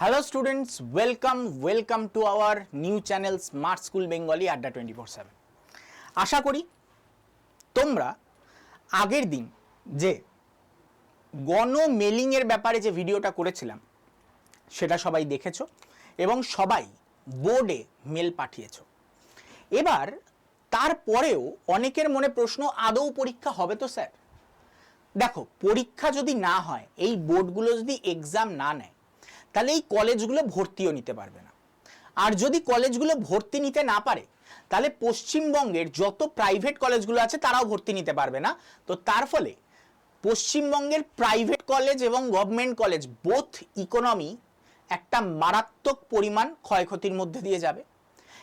Hello students welcome welcome to our new channel smart school Bengali আড্ডা twenty four seven আশা করি তোমরা আগের দিন যে গণ মেলিংয়ের ব্যাপারে যে ভিডিওটা করেছিলাম, সেটা সবাই দেখেছ এবং সবাই বোর্ডে মেল পাঠিয়েছো। এবার তারপরেও অনেকের মনে প্রশ্ন, আদৌ পরীক্ষা হবে তো স্যার? দেখো, পরীক্ষা যদি না হয়, এই বোর্ডগুলো যদি এক্সাম না নেয় তাহলে এই কলেজগুলো ভর্তিও নিতে পারবে না। আর যদি কলেজগুলো ভর্তি নিতে না পারে, তাহলে পশ্চিমবঙ্গের যত প্রাইভেট কলেজগুলো আছে তারাও ভর্তি নিতে পারবে না। তো তার ফলে পশ্চিমবঙ্গের প্রাইভেট কলেজ এবং গভর্নমেন্ট কলেজ বোথ ইকোনমি একটা মারাত্মক পরিমাণ ক্ষয়ক্ষতির মধ্যে দিয়ে যাবে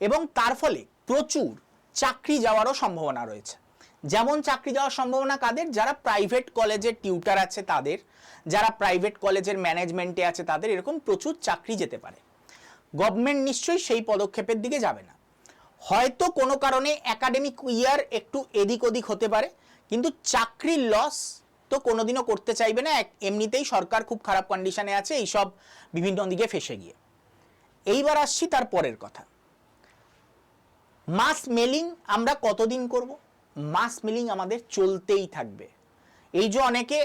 এবং তার ফলে প্রচুর চাকরি যাওয়ারও সম্ভাবনা রয়েছে। যেমন চাকরি যাওয়ার সম্ভাবনা কাদের? যারা প্রাইভেট কলেজের টিউটার আছে তাদের, যারা প্রাইভেট কলেজের ম্যানেজমেন্টে আছে তাদের, এরকম প্রচুর চাকরি যেতে পারে। গভর্নমেন্ট নিশ্চয়ই সেই পদক্ষেপের দিকে যাবে না। হয়তো কোনো কারণে একাডেমিক ইয়ার একটু এদিক ওদিক হতে পারে, কিন্তু চাকরির লস তো কোনোদিনও করতে চাইবে না। এমনিতেই সরকার খুব খারাপ কন্ডিশনে আছে, এইসব বিভিন্ন দিকে ফেসে গিয়ে। এইবার আসছি তার পরের কথা। মাস মেলিং আমরা কতদিন করব? মাস মিলিং আমাদের চলতেই থাকবে। এই যে অনেকে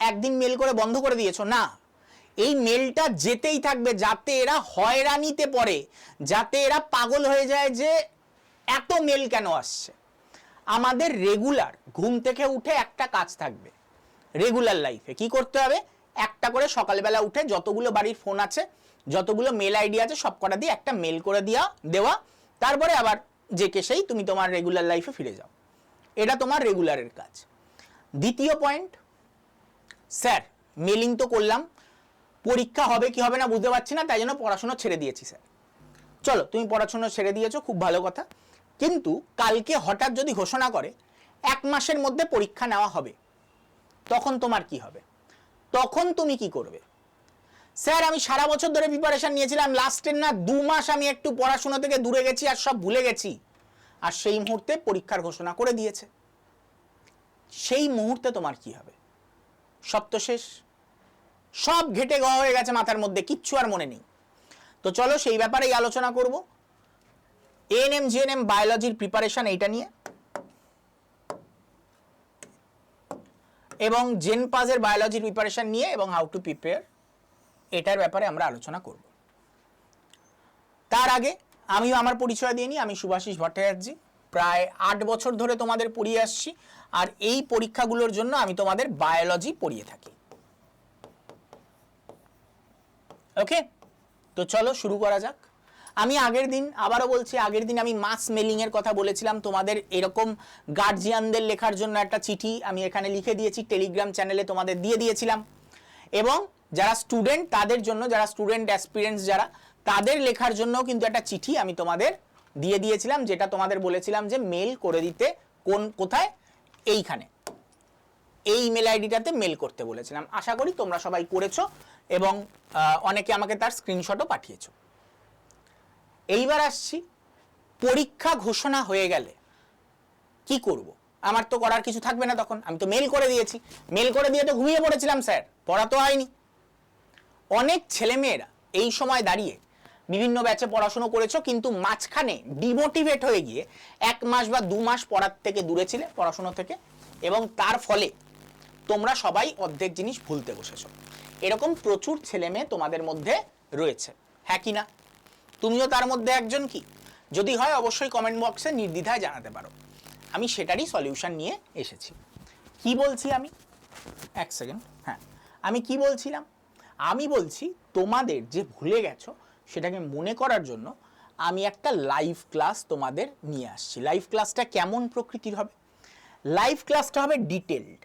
একদিন মেল করে বন্ধ করে দিয়েছ, না। এই মেলটা যেতেই থাকবে যাতে এরা হয়রানিতে পড়ে, যাতে এরা পাগল হয়ে যায় যে এত মেল কেন আসছে। আমাদের রেগুলার ঘুম থেকে উঠে একটা কাজ থাকবে, রেগুলার লাইফে। কি করতে হবে? একটা করে সকালবেলা উঠে যতগুলো বাড়ির ফোন আছে, যতগুলো মেল আইডি আছে, সব কটা দিয়ে একটা মেল করে দেওয়া দেওয়া। তারপরে আবার যে কে সেই, তুমি তোমার রেগুলার লাইফে ফিরে যাও। এটা তোমার রেগুলারের কাজ। দ্বিতীয় পয়েন্ট স্যার মেলিং তো করলাম। পরীক্ষা হবে কি হবে না বুঝতে পারছি না, তাই জন্য পড়াশোনা ছেড়ে দিয়েছি, স্যার। চলো, তুমি পড়াশোনা ছেড়ে দিয়েছ, খুব ভালো কথা। কিন্তু কালকে হঠাৎ যদি ঘোষণা করে এক মাসের মধ্যে পরীক্ষা নেওয়া হবে, তখন তোমার কি হবে? তখন তুমি কি করবে? স্যার, আমি সারা বছর ধরে প্রিপারেশন নিয়েছিলাম লাস্টের না দু মাস আমি একটু পড়াশোনা থেকে দূরে গেছি আর সব ভুলে গেছি। আর সেই মুহূর্তে পরীক্ষার ঘোষণা করে দিয়েছে। সেই মুহূর্তে তোমার কি হবে? সব শেষ। সব ঘেটে গাওয়া হয়ে গেছে মাথার মধ্যে, কিচ্ছু আর মনে নেই। তো চলো সেই ব্যাপারেই আলোচনা করব। এএনএম জিএনএম বায়োলজির প্রিপারেশন এইটা নিয়ে। এবং জেন পাজের বায়োলজির প্রিপারেশন নিয়ে এবং হাউ টু প্রিপেয়ার এটার ব্যাপারে আমরা আলোচনা করব। তার আগে আমিও আমার পরিচয় দিয়ে আমি সুভাষিস ভট্টাচার্য। প্রায় আট বছর ধরে তোমাদের পড়িয়ে আসছি আর এই পরীক্ষাগুলোর জন্য আমি তোমাদের বায়োলজি পড়িয়ে থাকি। ওকে তো চলো শুরু করা যাক। আমি আগের দিন আবারও বলছি, আগের দিন আমি মাস মেলিং এর কথা বলেছিলাম। তোমাদের এরকম গার্জিয়ানদের লেখার জন্য একটা চিঠি আমি এখানে লিখে দিয়েছি টেলিগ্রাম চ্যানেলে তোমাদের দিয়ে দিয়েছিলাম। এবং যারা স্টুডেন্ট তাদের জন্য, যারা স্টুডেন্ট অ্যাসপিরেন্স যারা তাদের লেখার জন্য কিন্তু একটা চিঠি আমি তোমাদের দিয়ে দিয়েছিলাম, যেটা তোমাদের বলেছিলাম যে মেল করে দিতে কোন, কোথায়? এইখানে। এই ইমেল আইডিটাতে মেল করতে বলেছিলাম। আশা করি তোমরা সবাই করেছ এবং অনেকে আমাকে তার স্ক্রিনশটও পাঠিয়েছো। এইবার আসছি। পরীক্ষা ঘোষণা হয়ে গেলে কি করব? আমার তো করার কিছু থাকবে না তখন। আমি তো মেল করে দিয়েছি। মেল করে দিয়ে তো ঘুমিয়ে পড়েছিলাম, স্যার। পড়া তো হয়নি। অনেক ছেলেমেয়েরা এই সময় দাঁড়িয়ে বিভিন্ন ব্যাচে পড়াশুনো করেছ, কিন্তু মাঝখানে ডিমোটিভেট হয়ে গিয়ে এক মাস বা দু মাস পড়ার থেকে দূরে ছিলে পড়াশুনো থেকে, এবং তার ফলে তোমরা সবাই অর্ধেক জিনিস ভুলতে বসেছো। এরকম প্রচুর ছেলে মেয়ে তোমাদের মধ্যে রয়েছে। হ্যাঁ কি না? তুমিও তার মধ্যে একজন কি? যদি হয় অবশ্যই কমেন্ট বক্সে নির্দ্বিধায় জানাতে পারো। আমি সেটারই সলিউশন নিয়ে এসেছি। কি বলছি আমি? এক সেকেন্ড হ্যাঁ। আমি কি বলছিলাম? আমি বলছি, তোমাদের যে ভুলে গেছো সেটাকে মনে করার জন্য আমি একটা লাইভ ক্লাস তোমাদের নিয়ে আসছি। লাইভ ক্লাসটা কেমন প্রকৃতির হবে? লাইভ ক্লাসটা হবে ডিটেলড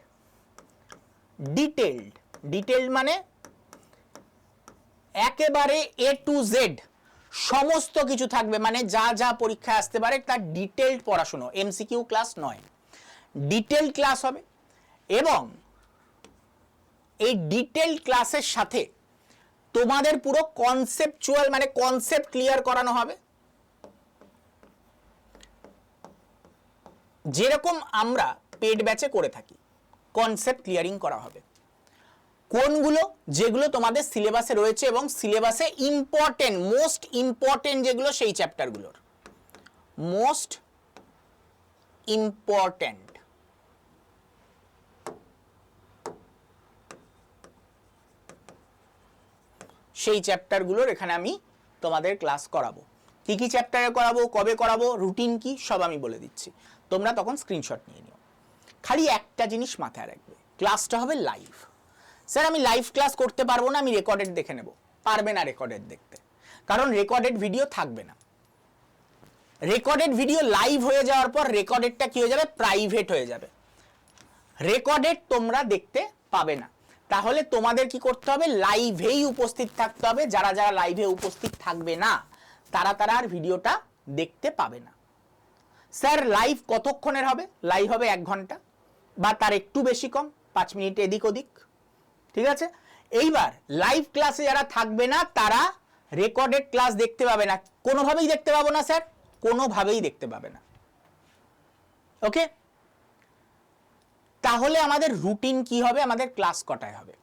ডিটেলড ডিটেলড মানে একেবারে এ টু জেড সমস্ত কিছু থাকবে মানে যা যা পরীক্ষায় আসতে পারে তার ডিটেলড পড়াশুনো এমসিকিউ ক্লাস নয়। ডিটেলড ক্লাস হবে এবং এই ডিটেলড ক্লাসের সাথে তোমাদের পুরো কনসেপচুয়াল মানে কনসেপ্ট ক্লিয়ার করানো হবে। যেরকম আমরা পেড ব্যাচে করে থাকি কনসেপ্ট ক্লিয়ারিং করা হবে। কোনগুলো? যেগুলো তোমাদের সিলেবাসে রয়েছে এবং সিলেবাসে ইম্পর্টেন্ট মোস্ট ইম্পর্টেন্ট যেগুলো সেই চ্যাপ্টারগুলোর মোস্ট ইম্পর্টেন্ট সেই চ্যাপ্টারগুলোর এখানে আমি তোমাদের ক্লাস করাবো। কি কি চ্যাপ্টারে করাবো, কবে করাবো রুটিন কি, সব আমি বলে দিচ্ছি। তোমরা তখন স্ক্রিনশট নিয়ে নিও। খালি একটা জিনিস মাথায় রাখবে ক্লাসটা হবে লাইভ স্যার, আমি লাইভ ক্লাস করতে পারব না, আমি রেকর্ডেড দেখে নেব। পারবে না রেকর্ডেড দেখতে। কারণ রেকর্ডেড ভিডিও থাকবে না। রেকর্ডেড ভিডিও লাইভ হয়ে যাওয়ার পর রেকর্ডেডটা কি হয়ে যাবে? প্রাইভেট হয়ে যাবে। রেকর্ডেড তোমরা দেখতে পাবে না। তাহলে তোমাদের কি করতে হবে? লাইভেই উপস্থিত থাকতে হবে। যারা যারা লাইভে উপস্থিত থাকবে না, তারা তারা আর ভিডিওটা দেখতে পাবে না। স্যার লাইভ কতক্ষণের হবে? লাইভ হবে এক ঘণ্টা বা তার একটু বেশি কম, পাঁচ মিনিট এদিক ওদিক। ঠিক আছে? এইবার লাইভ ক্লাসে যারা থাকবে না, তারা রেকর্ডেড ক্লাস দেখতে পাবে না। কোনোভাবেই দেখতে পাবো না স্যার কোনোভাবেই দেখতে পাবে না। ওকে তাহলে আমাদের রুটিন কি হবে? আমাদের ক্লাস কটায় হবে?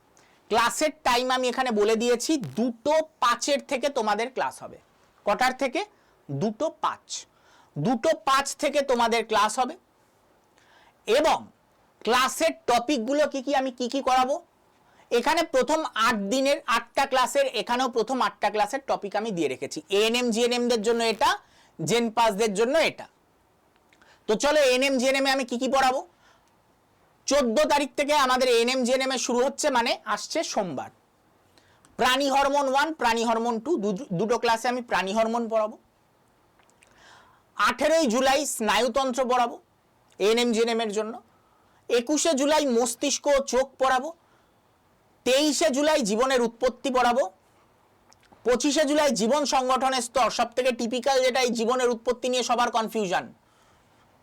ক্লাসের টাইম আমি এখানে বলে দিয়েছি, দুটো পাঁচের থেকে তোমাদের ক্লাস হবে। কটার থেকে? দুটো পাঁচ। দুটো পাঁচ থেকে তোমাদের ক্লাস হবে। এবং ক্লাসের টপিকগুলো কি কি? আমি কি কি করাবো? এখানে প্রথম আট দিনের, আটটা ক্লাসের এখানেও প্রথম আটটা ক্লাসের টপিক আমি দিয়ে রেখেছি। এএনএম জিএনএমদের জন্য এটা জেন পাসদের জন্য এটা। তো চলো এএনএম জিএনএম আমি কি কি পড়াবো? চোদ্দ তারিখ থেকে আমাদের এএনএম জিএনএম শুরু হচ্ছে মানে আসছে সোমবার। প্রাণী হরমোন ওয়ান প্রাণী হরমোন টু দুটো ক্লাসে আমি প্রাণী হরমোন পড়াবো। আঠেরোই জুলাই স্নায়ুতন্ত্র পড়াবো এএনএম জিএনএম এর জন্য। একুশে জুলাই মস্তিষ্ক চোখ পড়াবো। তেইশে জুলাই জীবনের উৎপত্তি পড়াবো। পঁচিশে জুলাই জীবন সংগঠনের স্তর সব থেকে টিপিক্যাল যেটা এই জীবনের উৎপত্তি নিয়ে সবার কনফিউশন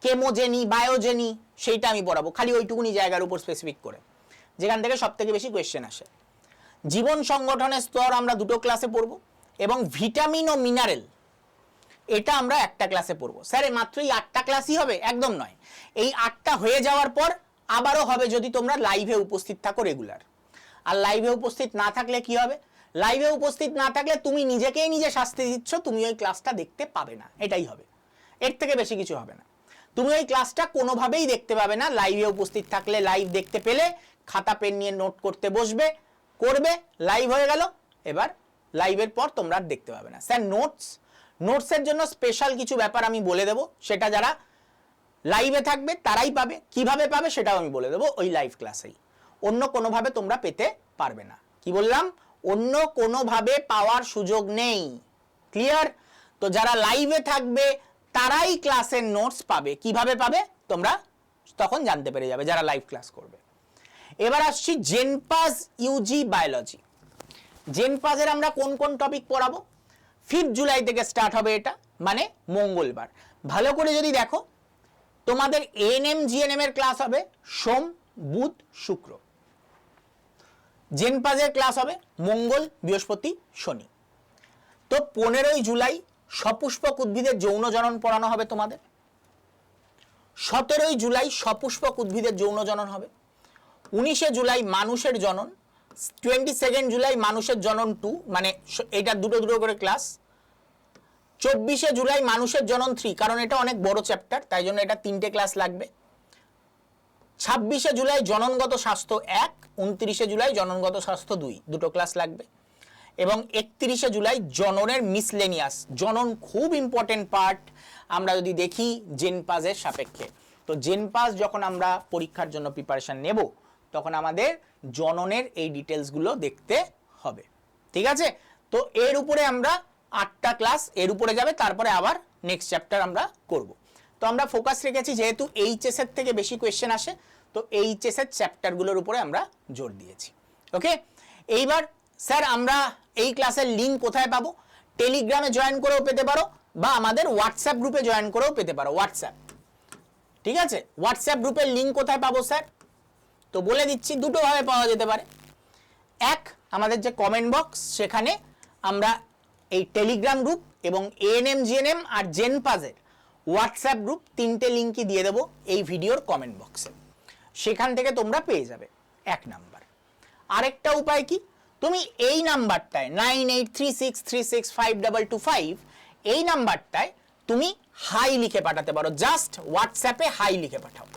কেমোজেনি, বায়োজেনি, সেইটা আমি পড়াবো। খালি ওইটুকুনি জায়গার উপর স্পেসিফিক করে। যেখান থেকে সব থেকে বেশি কোয়েশ্চেন আসে। জীবন সংগঠনের স্তর আমরা দুটো ক্লাসে পড়ব এবং ভিটামিন ও মিনারেল এটা আমরা একটা ক্লাসে পড়ব। স্যার, এই মাত্র এই আটটা ক্লাসই হবে? একদম নয়। এই আটটা হয়ে যাওয়ার পর আবারও হবে যদি তোমরা লাইভে উপস্থিত থাকো রেগুলার আর লাইভে উপস্থিত না থাকলে কি হবে? লাইভে উপস্থিত না থাকলে তুমি নিজেকেই নিজে শাস্তি দিচ্ছ, তুমি ওই ক্লাসটা দেখতে পাবে না। এটাই হবে। এর থেকে বেশি কিছু হবে না। তুমি ওই ক্লাসটা কোনোভাবেই দেখতে পাবে না। লাইভে উপস্থিত থাকলে লাইভ দেখতে পেলে, খাতা পেন নিয়ে নোট করতে বসবে, করবে লাইভ হয়ে গেল। এবার লাইভের পর তোমরা আর দেখতে পাবে না। স্যার নোটস নোটসের জন্য স্পেশাল কিছু ব্যাপার আমি বলে দেবো। সেটা যারা লাইভে থাকবে, তারাই পাবে। কীভাবে পাবে সেটাও আমি বলে দেবো ওই লাইভ ক্লাসেই অন্য কোনোভাবে তোমরা পেতে পারবে না। কি বললাম? অন্য কোনোভাবে পাওয়ার সুযোগ নেই। ক্লিয়ার তো যারা লাইভে থাকবে তারাই ক্লাসের নোটস পাবে। কীভাবে পাবে? তোমরা তখন জানতে পেরে যাবে যারা লাইভ ক্লাস করবে। এবার আসছি জেনপাস ইউজি বায়োলজি জেনপাসের আমরা কোন কোন টপিক পড়াবো? ফিফথ জুলাই থেকে স্টার্ট হবে এটা মানে মঙ্গলবার। ভালো করে যদি দেখো, তোমাদের এএনএম জিএনএম এর ক্লাস হবে সোম, বুধ, শুক্র। জেনপাজের ক্লাস হবে মঙ্গল, বৃহস্পতি, শনি। তো পনেরোই জুলাই সপুষ্পক উদ্ভিদের যৌন জনন পড়ানো হবে তোমাদের। সতেরোই জুলাই সপুষ্পক উদ্ভিদের যৌন জনন হবে। উনিশে জুলাই মানুষের জনন। টোয়েন্টি সেকেন্ড জুলাই মানুষের জনন টু মানে এটা দুটো দুটো করে ক্লাস চব্বিশে জুলাই মানুষের জনন থ্রি কারণ এটা অনেক বড় চ্যাপ্টার তাই জন্য এটা তিনটে ক্লাস লাগবে। ছাব্বিশে জুলাই জননগত স্বাস্থ্য এক, উনত্রিশে জুলাই জননগত স্বাস্থ্য দুই, দুটো ক্লাস লাগবে। এবং একত্রিশে জুলাই জননের মিসলেনিয়াস জনন খুব ইম্পর্টেন্ট পার্ট আমরা যদি দেখি জেনপাজের সাপেক্ষে। তো জেনপাস যখন আমরা পরীক্ষার জন্য প্রিপারেশন নেব, তখন আমাদের জননের এই ডিটেলসগুলো দেখতে হবে। ঠিক আছে? তো এর উপরে আমরা আটটা ক্লাস এর উপরে যাবে, তারপরে আবার নেক্সট চ্যাপ্টার আমরা করব। তো আমরা ফোকাস রেখেছি, যেহেতু এইচএস এর থেকে বেশি কোয়েশ্চেন আসে, তো এইচএস এর চ্যাপ্টারগুলোর উপরে আমরা জোর দিয়েছি। ওকে এইবার স্যার, আমরা এই ক্লাসের লিঙ্ক কোথায় পাবো? টেলিগ্রামে জয়েন করেও পেতে পারো, বা আমাদের হোয়াটসঅ্যাপ গ্রুপে জয়েন করেও পেতে পারো হোয়াটসঅ্যাপ ঠিক আছে? হোয়াটসঅ্যাপ গ্রুপের লিঙ্ক কোথায় পাবো, স্যার? তো বলে দিচ্ছি, দুটোভাবে পাওয়া যেতে পারে। এক, আমাদের যে কমেন্ট বক্স সেখানে আমরা এই টেলিগ্রাম গ্রুপ এবং এএনএম জিএনএম আর জেনপাজের হোয়াটসঅ্যাপ গ্রুপ তিনটে লিঙ্কই দিয়ে দেবো এই ভিডিওর কমেন্ট বক্সে সেখান থেকে তোমরা পেয়ে যাবে, এক নাম্বার আরেকটা উপায় কি? তুমি এই নাম্বারটায় nine eight three six three six five double two five এই নাম্বারটায় তুমি হাই লিখে পাঠাতে পারো। জাস্ট হোয়াটসঅ্যাপে হাই লিখে পাঠাও।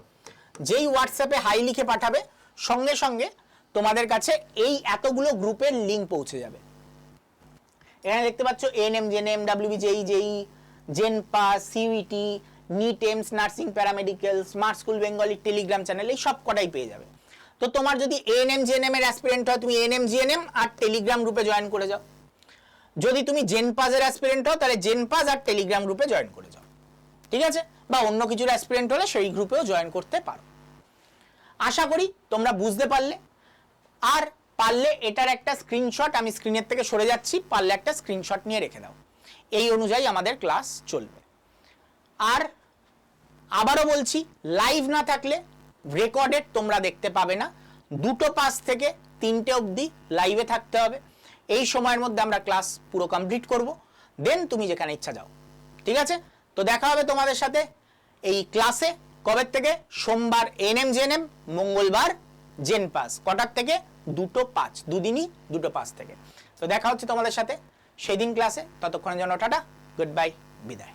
যেই হোয়াটসঅ্যাপে হাই লিখে পাঠাবে, সঙ্গে সঙ্গে তোমাদের কাছে এই এতগুলো গ্রুপের লিঙ্ক পৌঁছে যাবে। এখানে দেখতে পাচ্ছ N M NM GNM WBJEE JENPAS CUET NEET AIIMS nursing paramedical smart school Bengali Telegram channel এই সব কটাই পেয়ে যাবে। তো তোমার যদি এএনএম জিএনএম এর অ্যাসপিরেন্ট হয়, তুমি এএনএম জিএনএম আর টেলিগ্রাম গ্রুপে জয়েন করে যাও। যদি তুমি জেনপাজের অ্যাসপিরেন্ট হও, তাহলে জেনপাজ আর টেলিগ্রাম গ্রুপে জয়েন করে যাও। ঠিক আছে? বা অন্য কিছুর অ্যাসপিরেন্ট হলে সেই গ্রুপেও জয়েন করতে পারো। আশা করি তোমরা বুঝতে পারলে। আর পারলে এটার একটা স্ক্রিনশট আমি স্ক্রিনের থেকে সরে যাচ্ছি, পারলে একটা স্ক্রিনশট নিয়ে রেখে দাও। এই অনুযায়ী আমাদের ক্লাস চলবে। আর আবারও বলছি লাইভ না থাকলে রেকর্ডেড তোমরা দেখতে পাবে না। দুটো পাস থেকে তিনটে অবধি লাইভে থাকতে হবে। এই সময়ের মধ্যে আমরা ক্লাস পুরো কমপ্লিট করব। দেন তুমি যেখানে ইচ্ছা যাও। ঠিক আছে? তো দেখা হবে তোমাদের সাথে এই ক্লাসে। কবের থেকে? সোমবার এনএম জেনএম মঙ্গলবার জেন পাস। কটার থেকে? দুটো পাঁচ। দুদিনই দুটো পাঁচ থেকে। তো দেখা হচ্ছে তোমাদের সাথে সেদিন ক্লাসে। ততক্ষণের জন্য টাটা। Good bye. বিদায়।